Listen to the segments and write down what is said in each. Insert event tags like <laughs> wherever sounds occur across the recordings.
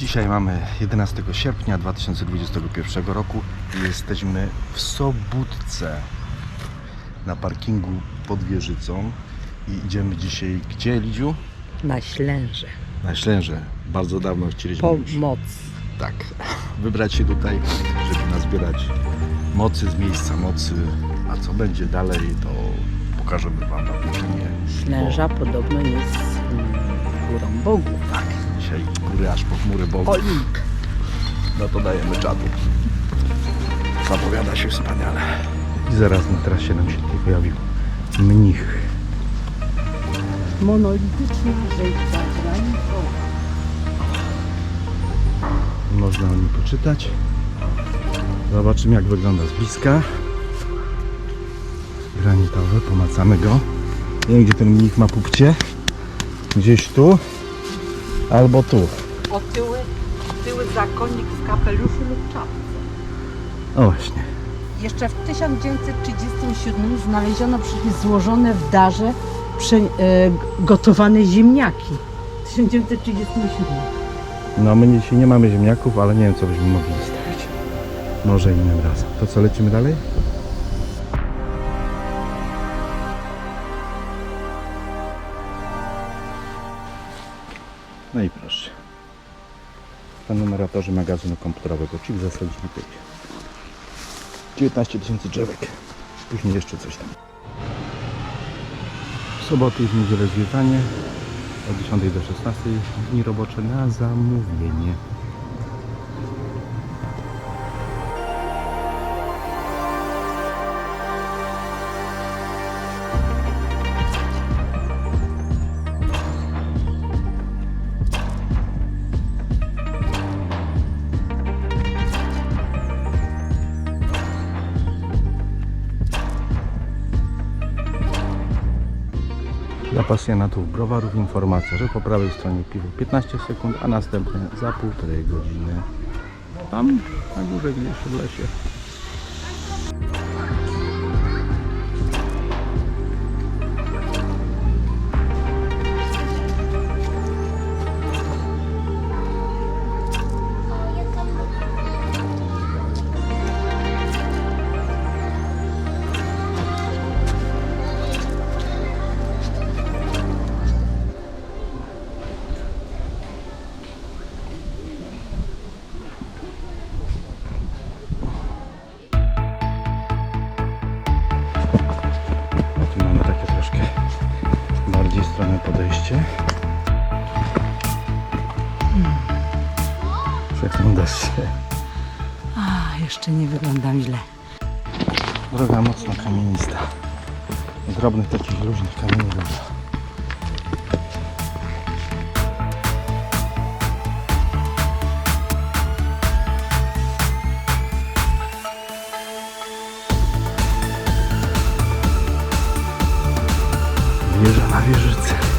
Dzisiaj mamy 11 sierpnia 2021 roku i jesteśmy w Sobótce na parkingu pod wieżycą i idziemy dzisiaj gdzie, Lidziu? Na Ślęże. Na Ślęże. Bardzo dawno chcieliśmy już Pomoc. tak, wybrać się tutaj, żeby nazbierać mocy z miejsca mocy, a co będzie dalej, to pokażemy Wam na filmie. Ślęża podobno jest górą bogów. Dzisiaj góry aż po chmury Bogu. No to dajemy czadu. Zapowiada się wspaniale. I zaraz na trasie nam się tutaj pojawił mnich. Monolityczna rzeźba granitowa. Można o nim poczytać. Zobaczymy jak wygląda z bliska. Granitowy, pomacamy go. Nie wiem gdzie ten mnich ma pupcie. Gdzieś tu. Albo tu. O tyły, tyły zakonnik w kapeluszu lub czapce. O właśnie. Jeszcze w 1937 znaleziono przecież złożone w darze prze, e, gotowane ziemniaki. 1937. No my dzisiaj nie mamy ziemniaków, ale nie wiem co byśmy mogli zostawić. Może innym razem. To co, lecimy dalej? Prenumeratorzy magazynu komputerowego, czyli w zasadzie tutaj. 19 tysięcy drzewek. Później jeszcze coś tam. W soboty i w niedzielę zwiedzanie od 10 do 16 dni robocze na zamówienie. Pasjonatów browarów informacja, że po prawej stronie piwo 15 sekund, a następne za półtorej godziny. Tam na górze gdzieś w lesie. Stronę podejście. Przeglądasz się. A, jeszcze nie wyglądam źle. Droga mocno kamienista. Drobnych takich różnych kamieni dużo. движется.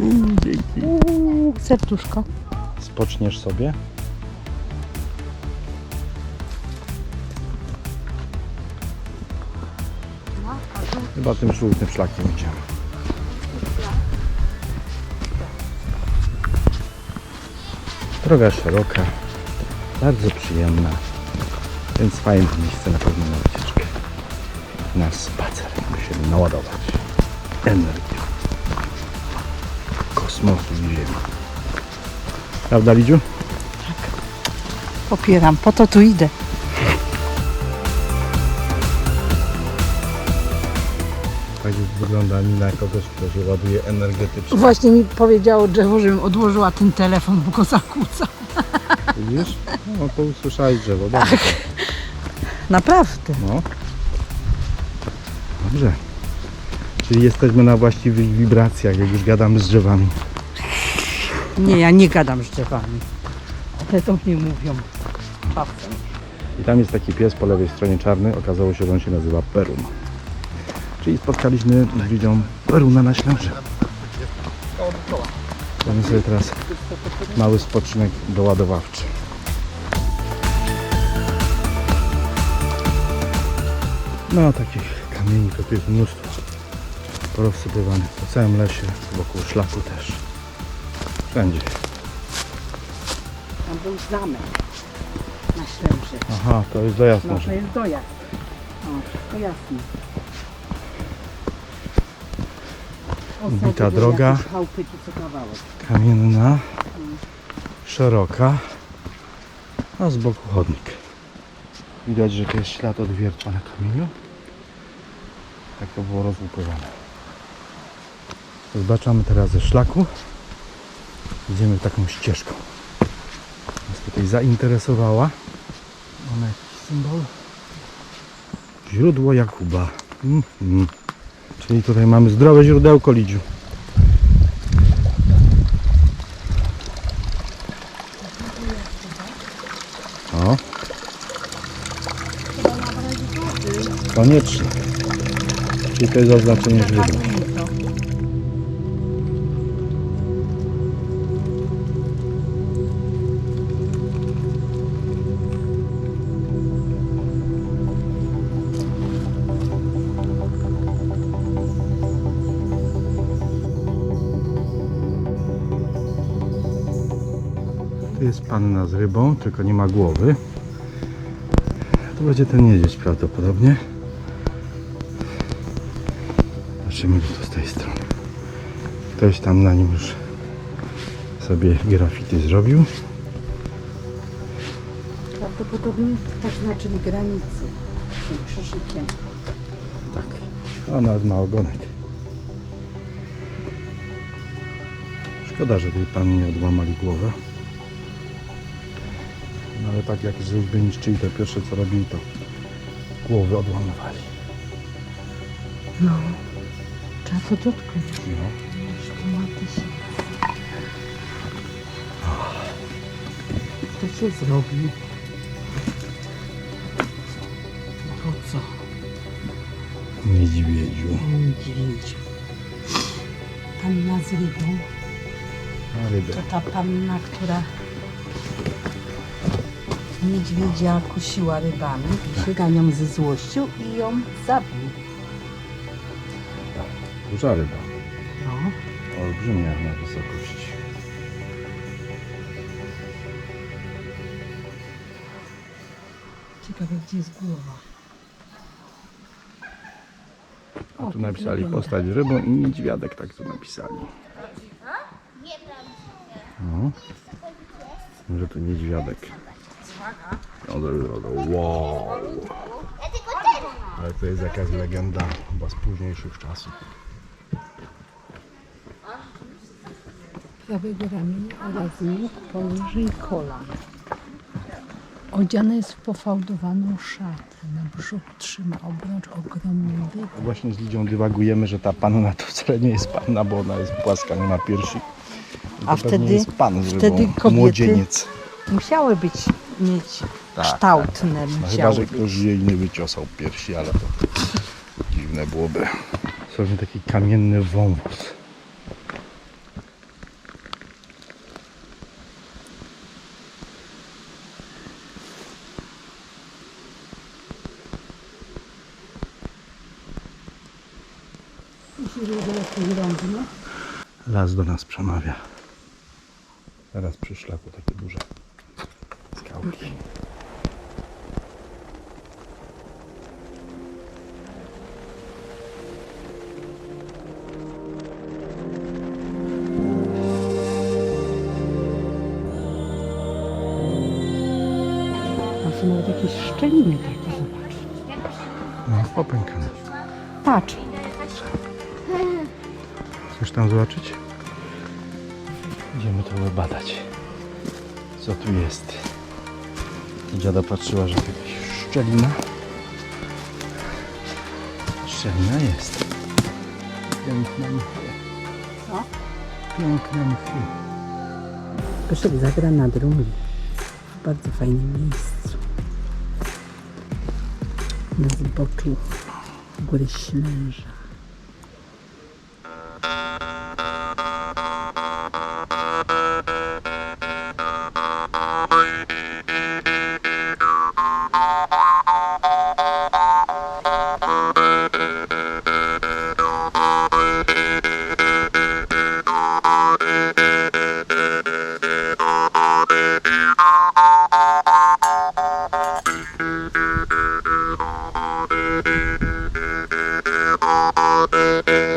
Dzięki. Serduszko. Spoczniesz sobie. Chyba tym żółtym szlakiem idziemy. Droga szeroka, bardzo przyjemna, więc fajne miejsce na pewno na wycieczkę. Na spacer, by się naładować energią Prawda, Lidziu? Popieram, po to tu idę. Tak wygląda mina kogoś, kto się ładuje energetycznie. Właśnie mi powiedziało drzewo, żebym odłożyła ten telefon, bo go zakłóca. Widzisz? No to usłyszałeś drzewo. Dobrze. Naprawdę. No. Dobrze. Czyli jesteśmy na właściwych wibracjach, jak już gadamy z drzewami. Nie, ja nie gadam z drzewami. Te do mnie mówią. Czasem. I tam jest taki pies po lewej stronie czarny. Okazało się, że on się nazywa Perun. Czyli spotkaliśmy z widzią Peruna na ślęże. Mamy sobie teraz mały spoczynek doładowawczy. No takich kamieni to jest mnóstwo. Porozsypywanych po całym lesie, wokół szlaku też. Wszędzie. Tam był zamek na Ślęży. Aha, to jest dojazd No to jest dojazd. O, wszystko jasne. Ubita Osady były droga. jakieś Chałupy co kawałek. Kamienna, szeroka, a z boku chodnik. Widać, że to jest ślad od wiertła na kamieniu. Tak to było rozłupowane. Zbaczamy teraz ze szlaku. Idziemy taką ścieżką. Nas tutaj zainteresowała. Mamy jakiś symbol. Źródło Jakuba. Mhm. Czyli tutaj mamy zdrowe źródełko Lidziu. O. Koniecznie. Czyli to jest oznaczenie źródła. Tu jest panna z rybą, tylko nie ma głowy. To będzie ten niedźwiedź prawdopodobnie. Zobaczymy tu z tej strony. Ktoś tam na nim już sobie graffiti zrobił. Prawdopodobnie oznaczyli granicy tym krzyżykiem. Tak. A nawet ma ogonek. Szkoda, że tej pani nie odłamali głowę. Ale tak jak żeby niszczyli, to pierwsze co robili to głowy odłamywali. No. Trzeba to dotknąć. No. To się zrobi. To co? Niedźwiedziu. Niedźwiedziu. Panna z rybą. A rybę. To ta panna, która niedźwiedzia kusiła rybami. Się ganią ze złością i ją zabił. Duża ryba. No. Olbrzymia na wysokości. Ciekawe, gdzie jest głowa. A tu napisali postać rybą i niedźwiadek, tak tu napisali. No. Może to niedźwiadek. Wow. Ale to jest jakaś legenda chyba z późniejszych czasów. prawego ramienia oraz nóg poniżej kolan. Odziana jest w pofałdowaną szatę. Na brzuchu trzyma obrącz ogromną rybę. Właśnie z Lidią dywagujemy, że ta panna to wcale nie jest panna, bo ona jest płaska, nie ma piersi. To A wtedy- jest pan wtedy kobiety- Młodzieniec. Musiały być, mieć Tak, kształtne. No chyba, że być. ktoś jej nie wyciosał piersi, ale to dziwne byłoby. Sobie taki kamienny wąwóz. Las do nas przemawia. Teraz przy szlaku takie duże A są nawet jakieś szczeliny takie, zobacz. No, popękane. Patrz, Chcesz tam zobaczyć? Idziemy to badać. Co tu jest? Dziada patrzyła, że jakaś szczelina. Szczelina jest. Piękna mchy. Co? Piękne mchy. Proszę zagra na drugi. W bardzo fajnym miejscu. Na zboczu góry Ślęża. Thank you.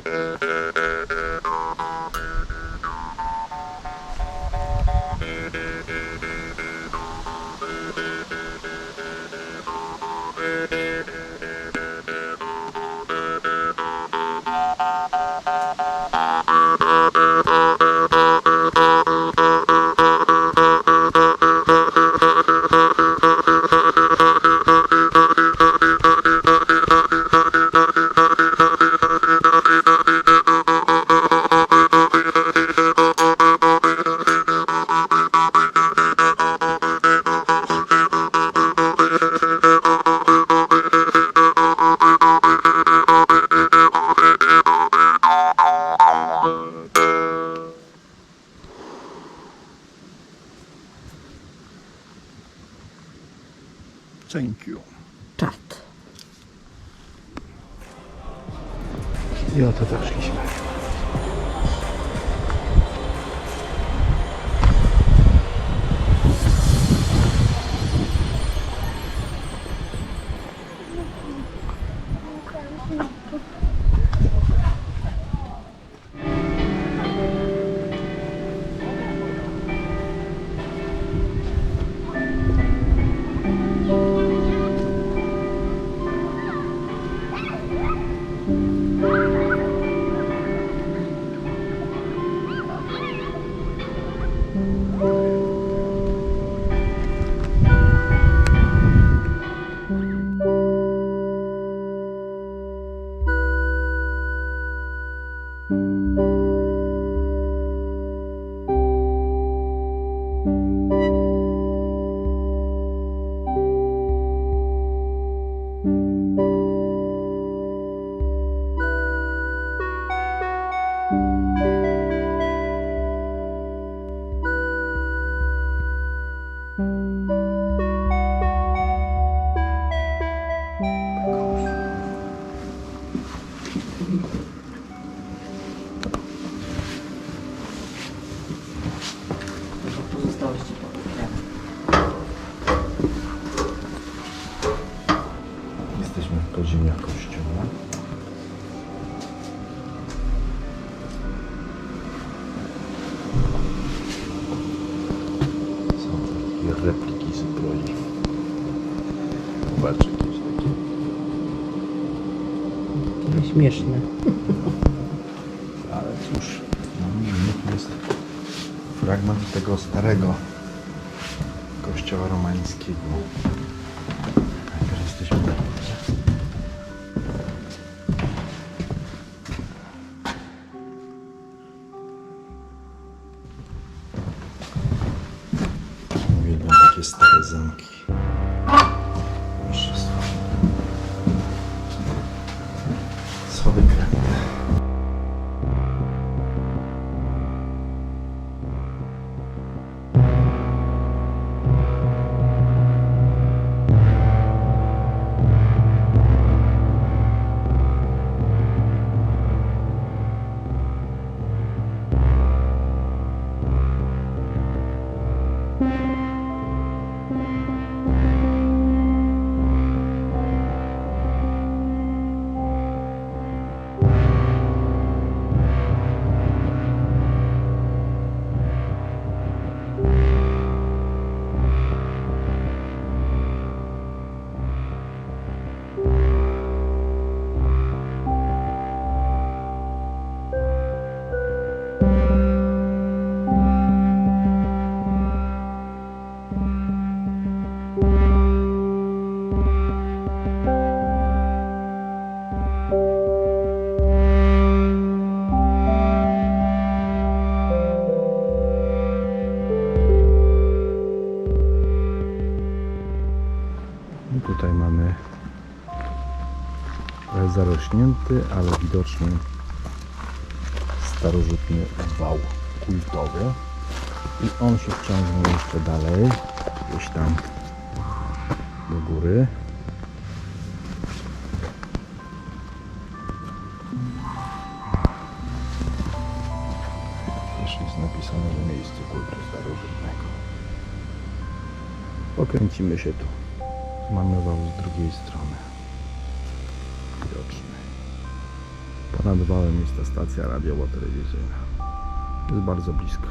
<laughs> Ale cóż, no, jest fragment tego starego kościoła romańskiego. Tutaj mamy zarośnięty, ale widoczny starożytny wał kultowy. I on się wciągnie jeszcze dalej, gdzieś tam do góry. Napisane, że miejsce kultu starożytnego. Pokręcimy się tu. Mamy wał z drugiej strony. Widoczny. Ponad wałem jest ta stacja radiowo-telewizyjna. Jest bardzo blisko.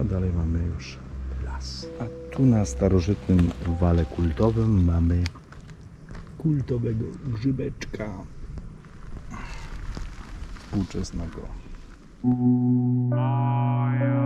A dalej mamy już las. A tu na starożytnym wale kultowym mamy kultowego grzybeczka współczesnego. Będziesz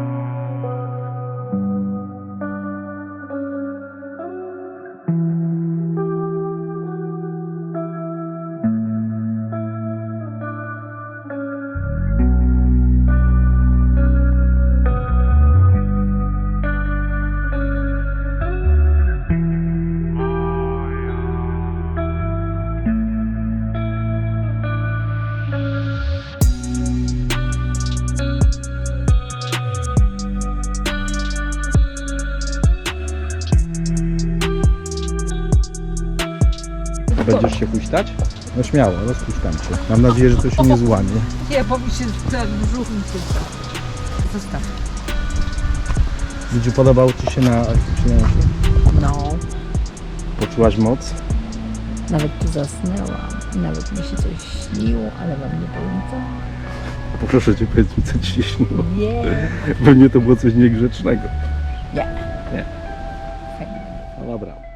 No śmiało, rozpuszczam cię. Mam nadzieję, że to się nie złamie. <laughs> Nie, bo mi się ten brzuch mi sypie. Zostaw. Widziu, podobało Ci się na przyjęciu? No, Poczułaś moc? nawet tu zasnęłam. Nawet mi się coś śniło, ale wam nie powiem co. Proszę Cię, powiedz mi, co Ci się śniło. Nie. Pewnie to było coś niegrzecznego. Nie. Nie. No dobra.